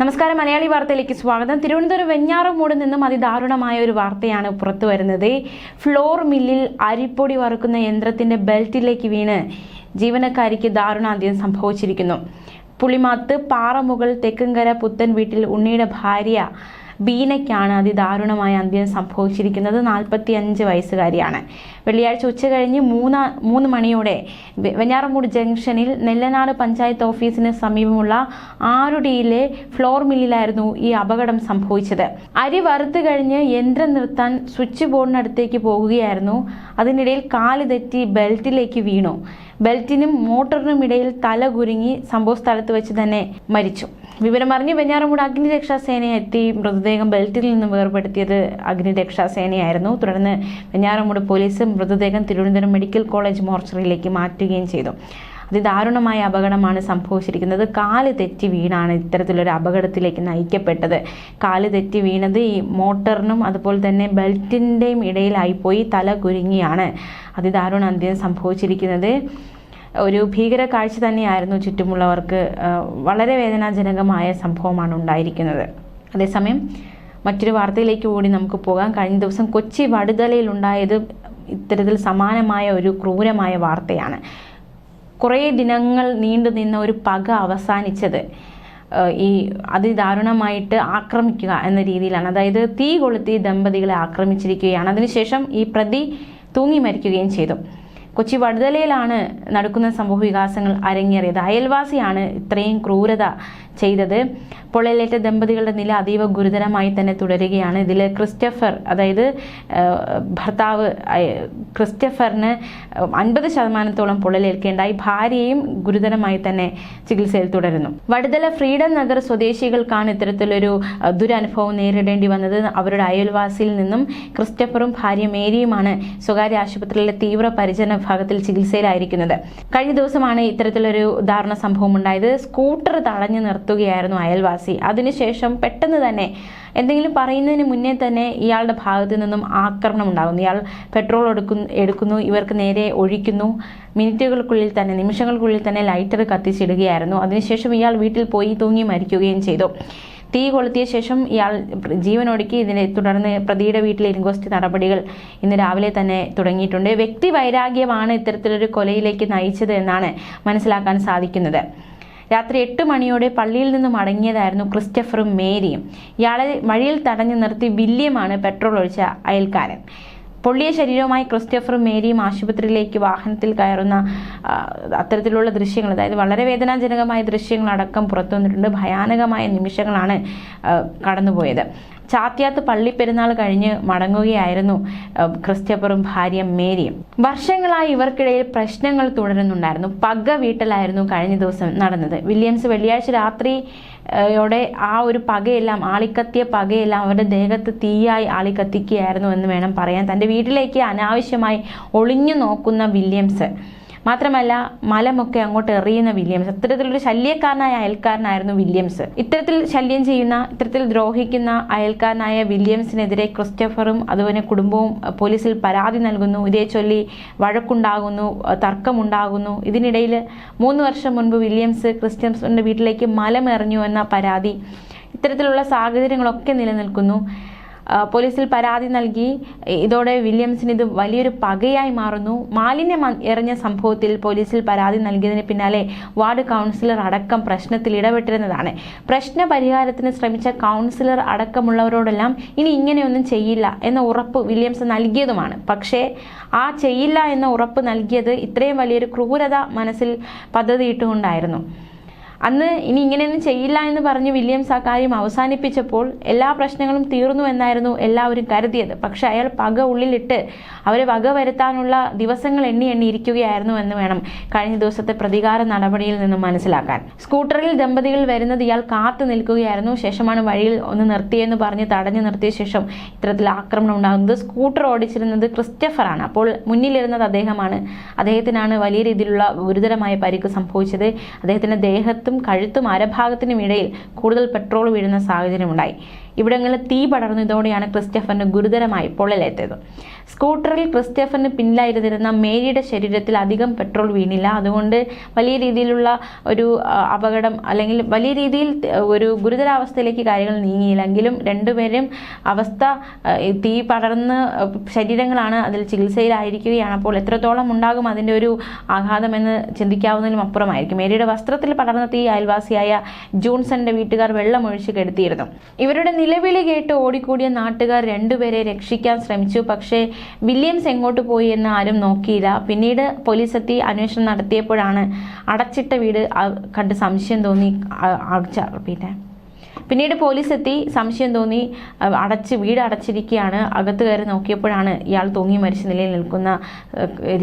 നമസ്കാരം മലയാളി വാർത്തയിലേക്ക് സ്വാഗതം. തിരുവനന്തപുരം വെഞ്ഞാറമൂട് നിന്നും അതിദാരുണമായ ഒരു വാർത്തയാണ് പുറത്തു വരുന്നത്. ഫ്ലോർ മില്ലിൽ അരിപ്പൊടി വറുക്കുന്ന യന്ത്രത്തിന്റെ ബെൽറ്റിലേക്ക് വീണ് ജീവനക്കാരിക്ക് ദാരുണാന്ത്യം സംഭവിച്ചിരിക്കുന്നു. പുളിമാത്ത് പാറമുകൾ തെക്കുംകര പുത്തൻ വീട്ടിൽ ഉണ്ണിയുടെ ഭാര്യ ബീനയ്ക്കാണ് അതിദാരുണമായ അന്ത്യം സംഭവിച്ചിരിക്കുന്നത്. നാൽപ്പത്തി അഞ്ച് വയസ്സുകാരിയാണ്. വെള്ളിയാഴ്ച ഉച്ച കഴിഞ്ഞ് മൂന്ന് മൂന്ന് മണിയോടെ വെഞ്ഞാറമൂട് ജംഗ്ഷനിൽ നെല്ലനാട് പഞ്ചായത്ത് ഓഫീസിന് സമീപമുള്ള ആറുടിയിലെ ഫ്ലോർ മില്ലിലായിരുന്നു ഈ അപകടം സംഭവിച്ചത്. അരി വറുത്ത് കഴിഞ്ഞ് യന്ത്രം നിർത്താൻ സ്വിച്ച് ബോർഡിനടുത്തേക്ക് പോകുകയായിരുന്നു. അതിനിടയിൽ കാൽ തെറ്റി ബെൽറ്റിലേക്ക് വീണു. ബെൽറ്റിനും മോട്ടറിനും ഇടയിൽ തല കുരുങ്ങി സംഭവ സ്ഥലത്ത് വെച്ച് തന്നെ മരിച്ചു. വിവരമറിഞ്ഞ് വെഞ്ഞാറമൂട് അഗ്നിരക്ഷാസേന എത്തി മൃതദേഹം ബെൽറ്റിൽ നിന്ന് വേർപെടുത്തിയത് അഗ്നിരക്ഷാസേനയായിരുന്നു തുടർന്ന് വെഞ്ഞാറമൂട് പോലീസ് മൃതദേഹം തിരുവനന്തപുരം മെഡിക്കൽ കോളേജ് മോർച്ചറിയിലേക്ക് മാറ്റുകയും ചെയ്തു. അതിദാരുണമായ അപകടമാണ് സംഭവിച്ചിരിക്കുന്നത്. കാൽ തെറ്റി വീണാണ് ഇത്തരത്തിലൊരു അപകടത്തിലേക്ക് നയിക്കപ്പെട്ടത്. കാൽ തെറ്റി വീണത് ഈ മോട്ടറിനും അതുപോലെ തന്നെ ബെൽറ്റിന്റെയും ഇടയിലായിപ്പോയി. തല കുരുങ്ങിയാണ്. അതിദാരുണ അന്ത്യം സംഭവിച്ചിരിക്കുന്നത്. ഒരു ഭീകര കാഴ്ച തന്നെയായിരുന്നു ചുറ്റുമുള്ളവർക്ക് വളരെ വേദനാജനകമായ സംഭവമാണ് ഉണ്ടായിരിക്കുന്നത്. അതേസമയം മറ്റൊരു വാർത്തയിലേക്ക് കൂടി നമുക്ക് പോകാം. കഴിഞ്ഞ ദിവസം കൊച്ചി വടുതലയിൽ ഉണ്ടായത് ഇത്തരത്തിൽ സമാനമായ ഒരു ക്രൂരമായ വാർത്തയാണ്. കുറേ ദിനങ്ങൾ നീണ്ടു നിന്ന ഒരു പക അവസാനിച്ചത് ഈ അതിദാരുണമായിട്ട് ആക്രമിക്കുക എന്ന രീതിയിലാണ്. അതായത് തീ കൊളുത്തി ദമ്പതികളെ ആക്രമിച്ചിരിക്കുകയാണ്. അതിനുശേഷം ഈ പ്രതി തൂങ്ങി മരിക്കുകയും ചെയ്തു. കൊച്ചി വടുതലയിലാണ് നടക്കുന്ന സംഭവ വികാസങ്ങൾ അരങ്ങേറിയത്. അയൽവാസിയാണ് ഇത്രയും ക്രൂരത ചെയ്തത്. പൊള്ളലേറ്റ ദമ്പതികളുടെ നില അതീവ ഗുരുതരമായി തന്നെ തുടരുകയാണ്. ഇതിൽ ക്രിസ്റ്റഫർ അതായത് ഭർത്താവ് ക്രിസ്റ്റഫറിന് അൻപത് ശതമാനത്തോളം പൊള്ളലേൽക്കേണ്ടായി. ഭാര്യയും ഗുരുതരമായി തന്നെ ചികിത്സയിൽ തുടരുന്നു. വടുതല ഫ്രീഡം നഗർ സ്വദേശികൾക്കാണ് ഇത്തരത്തിലൊരു ദുരനുഭവം നേരിടേണ്ടി വന്നത്. അവരുടെ അയൽവാസിയിൽ നിന്നും ക്രിസ്റ്റഫറും ഭാര്യ മേരിയുമാണ് സ്വകാര്യ ആശുപത്രിയിലെ തീവ്ര പരിചരണ വിഭാഗത്തിൽ ചികിത്സയിലായിരിക്കുന്നത്. കഴിഞ്ഞ ദിവസമാണ് ഇത്തരത്തിലൊരു ദാരുണ സംഭവം ഉണ്ടായത് സ്കൂട്ടർ തടഞ്ഞു നിർത്തുകയായിരുന്നു അയൽവാസി. അതിനുശേഷം പെട്ടെന്ന് തന്നെ എന്തെങ്കിലും പറയുന്നതിന് മുന്നേ തന്നെ ഇയാളുടെ ഭാഗത്ത് നിന്നും ആക്രമണം ഉണ്ടാകുന്നു. ഇയാൾ പെട്രോൾ എടുക്കുന്നു എടുക്കുന്നു ഇവർക്ക് നേരെ ഒഴിക്കുന്നു. മിനിറ്റുകൾക്കുള്ളിൽ തന്നെ നിമിഷങ്ങൾക്കുള്ളിൽ തന്നെ ലൈറ്റർ കത്തിച്ചിടുകയായിരുന്നു. അതിനുശേഷം ഇയാൾ വീട്ടിൽ പോയി തൂങ്ങി മരിക്കുകയും ചെയ്തു. തീ കൊളുത്തിയ ശേഷം ഇയാൾ ജീവനൊടുക്കി. ഇതിനെ തുടർന്ന് പ്രതിയുടെ വീട്ടിലെ ഇൻക്വസ്റ്റ് നടപടികൾ ഇന്ന് രാവിലെ തന്നെ തുടങ്ങിയിട്ടുണ്ട്. വ്യക്തി വൈരാഗ്യമാണ് ഇത്തരത്തിലൊരു കൊലയിലേക്ക് നയിച്ചത് എന്നാണ് മനസ്സിലാക്കാൻ സാധിക്കുന്നത്. രാത്രി എട്ട് മണിയോടെ പള്ളിയിൽ നിന്ന് മടങ്ങിയതായിരുന്നു ക്രിസ്റ്റഫറും മേരിയും. ഇയാളെ വഴിയിൽ തടഞ്ഞു നിർത്തി വില്യമാണ് പെട്രോൾ ഒഴിച്ച അയൽക്കാരൻ. പൊള്ളിയ ശരീരവുമായി ക്രിസ്റ്റഫറും മേരിയും ആശുപത്രിയിലേക്ക് വാഹനത്തിൽ കയറുന്ന അത്തരത്തിലുള്ള ദൃശ്യങ്ങൾ അതായത് വളരെ വേദനാജനകമായ ദൃശ്യങ്ങളടക്കം പുറത്തു വന്നിട്ടുണ്ട് ഭയാനകമായ നിമിഷങ്ങളാണ് കടന്നുപോയത്. ചാത്യാത്ത് പള്ളിപ്പെരുന്നാൾ കഴിഞ്ഞ് മടങ്ങുകയായിരുന്നു ക്രിസ്റ്റഫറും ഭാര്യ മേരിയും. വർഷങ്ങളായി ഇവർക്കിടയിൽ പ്രശ്നങ്ങൾ തുടരുന്നുണ്ടായിരുന്നു. പക വീട്ടിലായിരുന്നു കഴിഞ്ഞ ദിവസം നടന്നത്. വില്യംസ് വെള്ളിയാഴ്ച രാത്രി യോടെ ആ ഒരു പകയെല്ലാം ആളിക്കത്തിയ പകയെല്ലാം അവരുടെ ദേഹത്ത് തീയായി ആളിക്കത്തിക്കുകയായിരുന്നു എന്ന് വേണം പറയാൻ. തന്റെ വീട്ടിലേക്ക് അനാവശ്യമായി ഒളിഞ്ഞു നോക്കുന്ന വില്യംസ് മാത്രമല്ല മലമൊക്കെ അങ്ങോട്ട് എറിയുന്ന വില്യംസ്. ഇത്തരത്തിലൊരു ശല്യക്കാരനായ അയൽക്കാരനായിരുന്നു വില്യംസ്. ഇത്തരത്തിൽ ശല്യം ചെയ്യുന്ന ഇത്തരത്തിൽ ദ്രോഹിക്കുന്ന അയൽക്കാരനായ വില്യംസിനെതിരെ ക്രിസ്റ്റഫറും അതുപോലെ കുടുംബവും പോലീസിൽ പരാതി നൽകുന്നു. ഇതേ ചൊല്ലി വഴക്കുണ്ടാകുന്നു തർക്കമുണ്ടാകുന്നു. ഇതിനിടയിൽ മൂന്ന് വർഷം മുൻപ് വില്യംസ് ക്രിസ്റ്റ്യൻസിന്റെ വീട്ടിലേക്ക് മലമെറിഞ്ഞു എന്ന പരാതി. ഇത്തരത്തിലുള്ള സാഹചര്യങ്ങളൊക്കെ നിലനിൽക്കുന്നു. പോലീസിൽ പരാതി നൽകി. ഇതോടെ വില്യംസിന് ഇത് വലിയൊരു പകയായി മാറുന്നു. മാലിന്യം എറിഞ്ഞ സംഭവത്തിൽ പോലീസിൽ പരാതി നൽകിയതിന് പിന്നാലെ വാർഡ് കൗൺസിലർ അടക്കം പ്രശ്നത്തിൽ ഇടപെട്ടിരുന്നതാണ്. പ്രശ്ന പരിഹാരത്തിന് ശ്രമിച്ച കൗൺസിലർ അടക്കമുള്ളവരോടെല്ലാം ഇനി ഇങ്ങനെയൊന്നും ചെയ്യില്ല എന്ന ഉറപ്പ് വില്യംസ് നൽകിയതുമാണ്. പക്ഷേ ആ ചെയ്യില്ല എന്ന ഉറപ്പ് നൽകിയത് ഇത്രയും വലിയൊരു ക്രൂരത മനസ്സിൽ പദ്ധതിയിട്ടുകൊണ്ടായിരുന്നു. അന്ന് ഇനി ഇങ്ങനെയൊന്നും ചെയ്യില്ല എന്ന് പറഞ്ഞ് വില്യംസ് ആ കാര്യം അവസാനിപ്പിച്ചപ്പോൾ എല്ലാ പ്രശ്നങ്ങളും തീർന്നു എന്നായിരുന്നു എല്ലാവരും കരുതിയത്. പക്ഷെ അയാൾ പക ഉള്ളിലിട്ട് അവരെ വക വരുത്താനുള്ള ദിവസങ്ങൾ എണ്ണി എണ്ണി ഇരിക്കുകയായിരുന്നു എന്ന് വേണം കഴിഞ്ഞ ദിവസത്തെ പ്രതികാര നടപടിയിൽ നിന്നും മനസ്സിലാക്കാൻ. സ്കൂട്ടറിൽ ദമ്പതികൾ വരുന്നത് ഇയാൾ കാത്തു നിൽക്കുകയായിരുന്നു. ശേഷമാണ് വഴിയിൽ ഒന്ന് നിർത്തിയെന്ന് പറഞ്ഞ് തടഞ്ഞു നിർത്തിയ ശേഷം ഇത്തരത്തിൽ ആക്രമണം ഉണ്ടാകുന്നത്. സ്കൂട്ടർ ഓടിച്ചിരുന്നത് ക്രിസ്റ്റഫറാണ്. അപ്പോൾ മുന്നിലിരുന്നത് അദ്ദേഹമാണ്. അദ്ദേഹത്തിനാണ് വലിയ രീതിയിലുള്ള ഗുരുതരമായ പരിക്ക് സംഭവിച്ചത്. അദ്ദേഹത്തിന്റെ ദേഹത്തും കഴുത്തും അരഭാഗത്തിനും ഇടയിൽ കൂടുതൽ പെട്രോൾ വീഴുന്ന സാഹചര്യമുണ്ടായി. ഇവിടങ്ങളിൽ തീ പടർന്നതോടെയാണ് ക്രിസ്റ്റഫറിന് ഗുരുതരമായി പൊള്ളലേറ്റത്. സ്കൂട്ടറിൽ ക്രിസ്റ്റഫറിന് പിന്നിലായിരുന്നിരുന്ന മേരിയുടെ ശരീരത്തിൽ അധികം പെട്രോൾ വീണില്ല. അതുകൊണ്ട് വലിയ രീതിയിലുള്ള ഒരു അപകടം അല്ലെങ്കിൽ വലിയ രീതിയിൽ ഒരു ഗുരുതരാവസ്ഥയിലേക്ക് കാര്യങ്ങൾ നീങ്ങിയില്ലെങ്കിലും രണ്ടുപേരും അവസ്ഥ തീ പടർന്ന് ശരീരങ്ങളാണ് അതിൽ ചികിത്സയിലായിരിക്കുകയാണ്. അപ്പോൾ എത്രത്തോളം ഉണ്ടാകും അതിന്റെ ഒരു ആഘാതമെന്ന് ചിന്തിക്കാവുന്നതിലും അപ്പുറമായിരിക്കും. മേരിയുടെ വസ്ത്രത്തിൽ പടർന്ന തീ അയൽവാസിയായ ജൂൺസന്റെ വീട്ടുകാർ വെള്ളമൊഴിച്ച് കെടുത്തിയിരുന്നു. ഇവരുടെ നിലവിളി കേട്ട് ഓടിക്കൂടിയ നാട്ടുകാർ രണ്ടുപേരെ രക്ഷിക്കാൻ ശ്രമിച്ചു. പക്ഷേ വില്യംസ് എങ്ങോട്ട് പോയി എന്ന് ആരും നോക്കിയില്ല. പിന്നീട് പോലീസ് എത്തി അന്വേഷണം നടത്തിയപ്പോഴാണ് അടച്ചിട്ട വീട് കണ്ട് സംശയം തോന്നി അടച്ച പിന്നെ. പിന്നീട് പോലീസ് എത്തി സംശയം തോന്നി അടച്ച് വീട് അടച്ചിരിക്കുകയാണ് അകത്ത് കയറി നോക്കിയപ്പോഴാണ് ഇയാൾ തൂങ്ങി മരിച്ച നിലയിൽ നിൽക്കുന്ന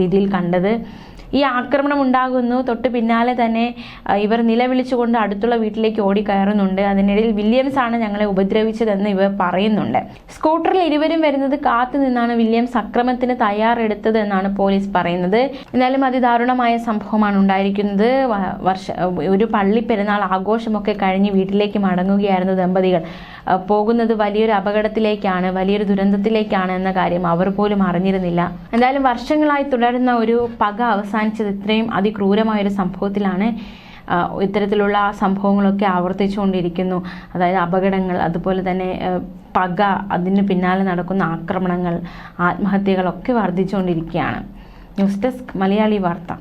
രീതിയിൽ കണ്ടത്. ഈ ആക്രമണം ഉണ്ടാകുന്നു. തൊട്ട് പിന്നാലെ തന്നെ ഇവർ നിലവിളിച്ചുകൊണ്ട് അടുത്തുള്ള വീട്ടിലേക്ക് ഓടിക്കയറുന്നുണ്ട്. അതിനിടയിൽ വില്യംസ് ആണ് ഞങ്ങളെ ഉപദ്രവിച്ചതെന്ന് ഇവർ പറയുന്നുണ്ട്. സ്കൂട്ടറിൽ ഇരുവരും വരുന്നത് കാത്തു നിന്നാണ് വില്യംസ് അക്രമത്തിന് തയ്യാറെടുത്തത് എന്നാണ് പോലീസ് പറയുന്നത്. എന്നാലും അതിദാരുണമായ സംഭവമാണ് ഉണ്ടായിരിക്കുന്നത്. വർഷ ഒരു പള്ളി പെരുന്നാൾ ആഘോഷമൊക്കെ കഴിഞ്ഞ് വീട്ടിലേക്ക് മടങ്ങുകയായിരുന്നു ദമ്പതികൾ. പോകുന്നത് വലിയൊരു അപകടത്തിലേക്കാണ് വലിയൊരു ദുരന്തത്തിലേക്കാണ് എന്ന കാര്യം അവർ പോലും അറിഞ്ഞിരുന്നില്ല. എന്തായാലും വർഷങ്ങളായി തുടരുന്ന ഒരു പക അവസാനിച്ചത് ഇത്രയും അതിക്രൂരമായ ഒരു സംഭവത്തിലാണ് ഇത്തരത്തിലുള്ള സംഭവങ്ങളൊക്കെ ആവർത്തിച്ചുകൊണ്ടിരിക്കുന്നു. അതായത് അപകടങ്ങൾ അതുപോലെ തന്നെ പക അതിന് പിന്നാലെ നടക്കുന്ന ആക്രമണങ്ങൾ ആത്മഹത്യകളൊക്കെ വർദ്ധിച്ചുകൊണ്ടിരിക്കുകയാണ്. ന്യൂസ് ഡെസ്ക് മലയാളി വാർത്ത.